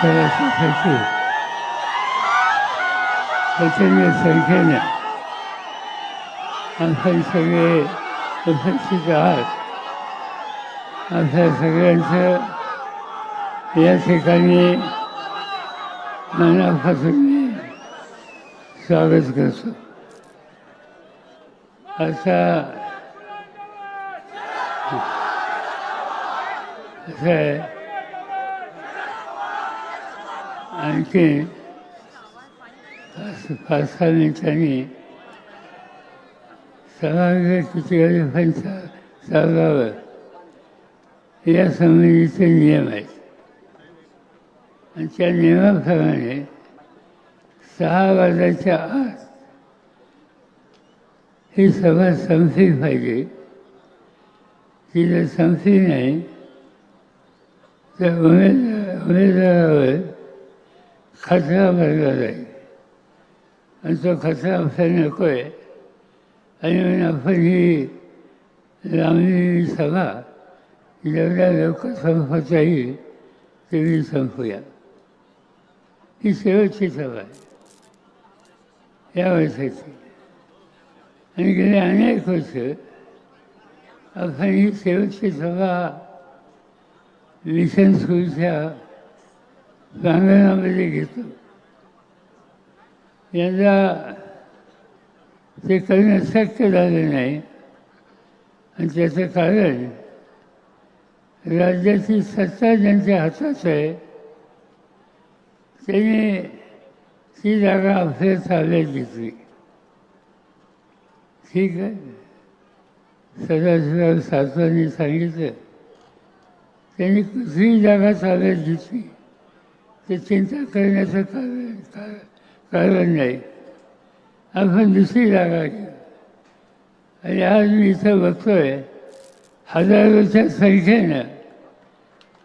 सगळ्या प्रचंड संख्येने आपण सगळे उपस्थित आहात सगळ्यांचं या ठिकाणी मनापासून स्वागत करतो असा असं आहे आणखी पावसाने त्यांनी सहा मिनिटांनी सभागृह किती वाजेपर्यंत चालवावं या संबंधीचे नियम आहेत. आणि त्या नियमाप्रमाणे सहा वाजायच्या आत ही सभा संपली पाहिजे. ती जर संपली नाही तर उमेदवार उमेदवारावर खचरा भरला जाईल आणि तो खचरा असायला नको आहे आणि आपण ही लावणी सभा जेवढ्या लवकर संपवता येईल तेवढी संपूया ही शेवटची सभा आहे या वर्षाची आणि गेले अनेक वर्ष आपण ही शेवटची सभा मिशन स्कूलच्या प्रांगणामध्ये घेतो. यंदा ते करणं शक्य झालं नाही. आणि त्याचं कारण राज्याची सत्ता ज्यांच्या हातात आहे त्यांनी ती जागा आपल्या ताब्यात घेतली. ठीक आहे. सदाशिवराव सातवांनी सांगितलं त्यांनी कुठलीही जागा ताब्यात घेतली. ते चिंता करण्याचं कारण कारण कारण नाही. आपण दुसरी जागा घेऊ आणि आज मी इथं बघतोय हजारोच्या संख्येनं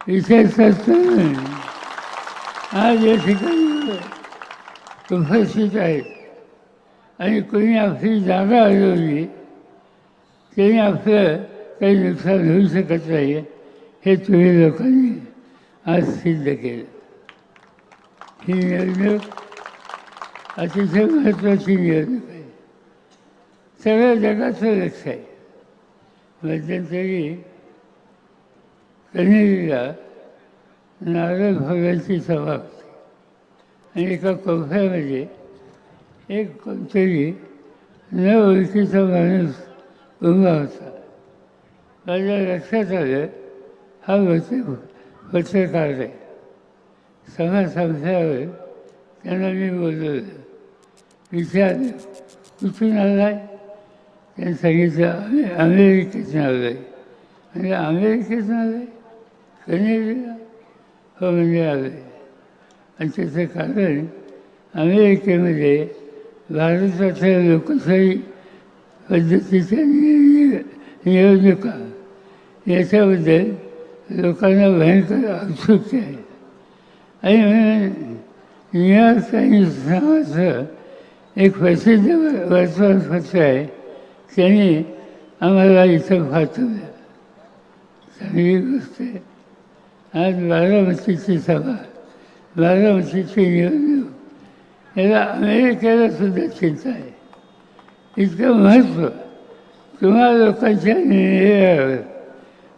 विशेषतः तरुण आज या ठिकाणी उपस्थित आहेत. आणि कोणी आपली जागा हरवली त्यांनी आपलं काही नुकसान होऊ शकत नाही हे तुम्ही लोकांनी आज सिद्ध केलं. ही निवडणूक अतिशय महत्त्वाची निवडणूक आहे सगळ्या जगाचं लक्ष आहे मध्यंतरी कन्हेरीला नारद भगवानची सभा होती आणि एका कोफ्यामध्ये एक कोणतरी न ओळखीचा माणूस उभा होता माझ्या लक्षात आलं हा होते पत्रकार आहे सभा संपल्यावर त्यांना मी बोलवलं विचार. कुठून आलाय? त्यांनी सांगितलं आम्ही अमेरिकेतून आलो आहे म्हणजे अमेरिकेतून आलं आहे कनेडीला? हो म्हणजे आलं आहे आणि त्याचं कारण अमेरिकेमध्ये भारताच्या लोकशाही पद्धतीच्या निवडणुका याच्याबद्दल लोकांना भयंकर औत्सुक्य आहे. आणि या न्यूयॉर्क टाइम्स नावाचं एक प्रसिद्ध व- वर्तमानपत्र आहे. त्यांनी आम्हाला इथं पाठवलं. चांगली गोष्ट आहे. आज बारामतीची सभा बारामतीची निवडणूक. याला अमेरिकेला सुद्धा चिंता आहे. इतकं महत्त्व तुम्हा लोकांच्या निर्णयावर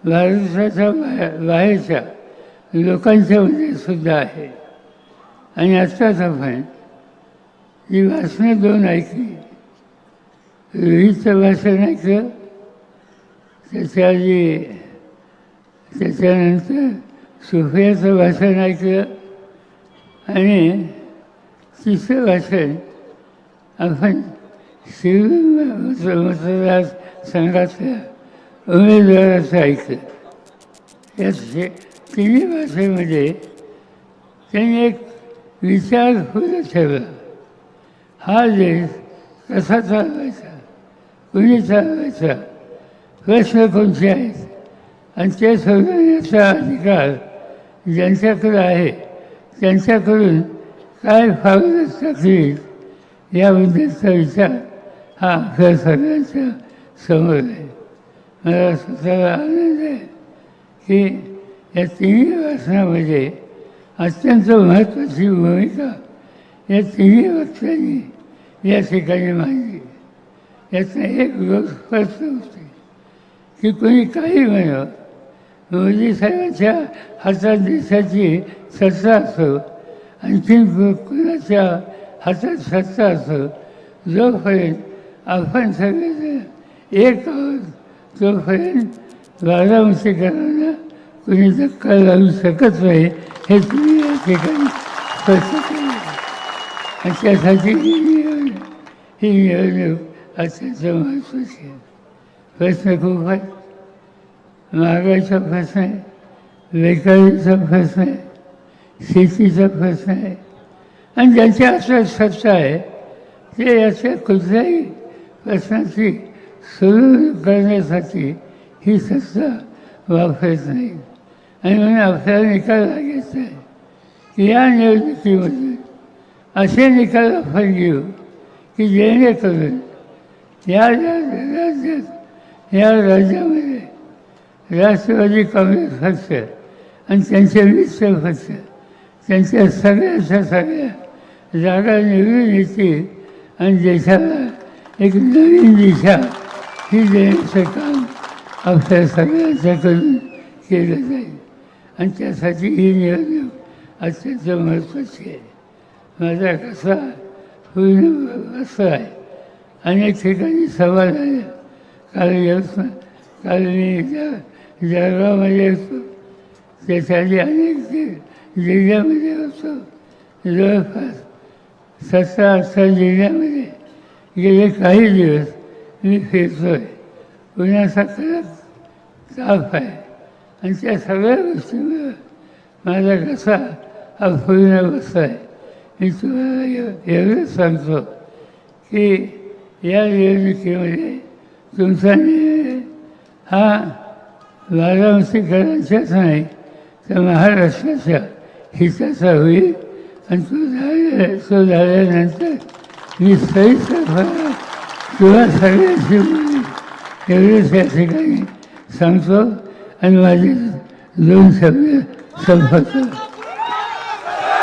भारताच्या बाहेर बाहेरच्या लोकांच्यामध्ये सुद्धा आहे. आणि आत्ताच आपण ही भाषणं दोन ऐकली. रोहितचं भाषण ऐकलं. त्याच्या आधी त्याच्यानंतर सुफियाचं भाषण ऐकलं. आणि तिसरं भाषण आपण शिव मतदार संघातल्या उमेदवाराचं ऐकलं. याच तिन्ही भाषेमध्ये त्यांनी एक विचार खुला ठेवला. हा देश कसा चालवायचा? कुणी चालवायचा? प्रश्न कोणते आहेत? आणि ते सोडवण्याचा अधिकार ज्यांच्याकडे आहे त्यांच्याकडून काय फावलं टाकली याबद्दलचा विचार हा आपल्या सगळ्यांच्या समोर आहे. मला स्वतःला आनंद आहे की या तिन्ही वाचनामध्ये अत्यंत महत्त्वाची भूमिका या तिन्ही वक्त्यांनी या ठिकाणी मांडली. याचा एक गोष्ट स्पष्ट होते की कोणी काही म्हणावं मोदी साहेबांच्या हातात देशाची सत्ता असो आणखीन कुणाच्या हातात सत्ता असो जोपर्यंत आपण सगळेजण एक आहोत तोपर्यंत करणार कुणी धक्का लावू शकत नाही हे तुम्ही या ठिकाणी स्पष्ट केलं आणि त्यासाठी ही निवडणूक ही निवडणूक अत्यंत महत्त्वाची आहे. प्रश्न खूप आहे. महागाईचा प्रश्न आहे. बेकारीचा प्रश्न आहे. शेतीचा प्रश्न आहे. आणि ज्यांच्या असं सत्ता आहे ते याच्या कुठल्याही प्रश्नाची सुरू करण्यासाठी ही सत्ता वापरत नाही आणि म्हणून आपल्याला निकाल लागायचा आहे. की या निवडणुकीमध्ये असे निकाल आपण घेऊ की जेणेकरून या राज्यात या राज्यामध्ये राष्ट्रवादी काँग्रेस पक्ष आणि त्यांचे मित्र पक्ष त्यांच्या सगळ्याच्या सगळ्या जागा निवडून येतील आणि देशाला एक नवीन दिशा ही देण्याचं काम आपल्या सगळ्यांच्याकडून केलं जाईल. आणि त्यासाठी ही निवडणूक अत्यंत महत्त्वाची आहे. माझा कसा पूर्ण असं आहे. अनेक ठिकाणी सभा झाल्या काल यवतमाळ काल मी ज्या जळगावमध्ये होतो त्याच्या अनेक जिल्ह्यामध्ये होतो. जवळपास सतरा अठरा जिल्ह्यामध्ये गेले काही दिवस मी फिरतोय. पुण्याचा कडक ताप आहे. आणि त्या सगळ्या गोष्टीनं माझा कसा हा पूर्ण बसला आहे? मी तुम्हाला एवढंच सांगतो की या निवडणुकीमध्ये तुमचा निर्णय हा बारामतीकरांच्याच नाही तर महाराष्ट्राच्या हिताचा होईल. आणि तो झाल्या तो झाल्यानंतर मी सहिष्णुपणा किंवा सगळ्यांची एवढेच या ठिकाणी सांगतो. आणि माझे दोन सगळे संपवतो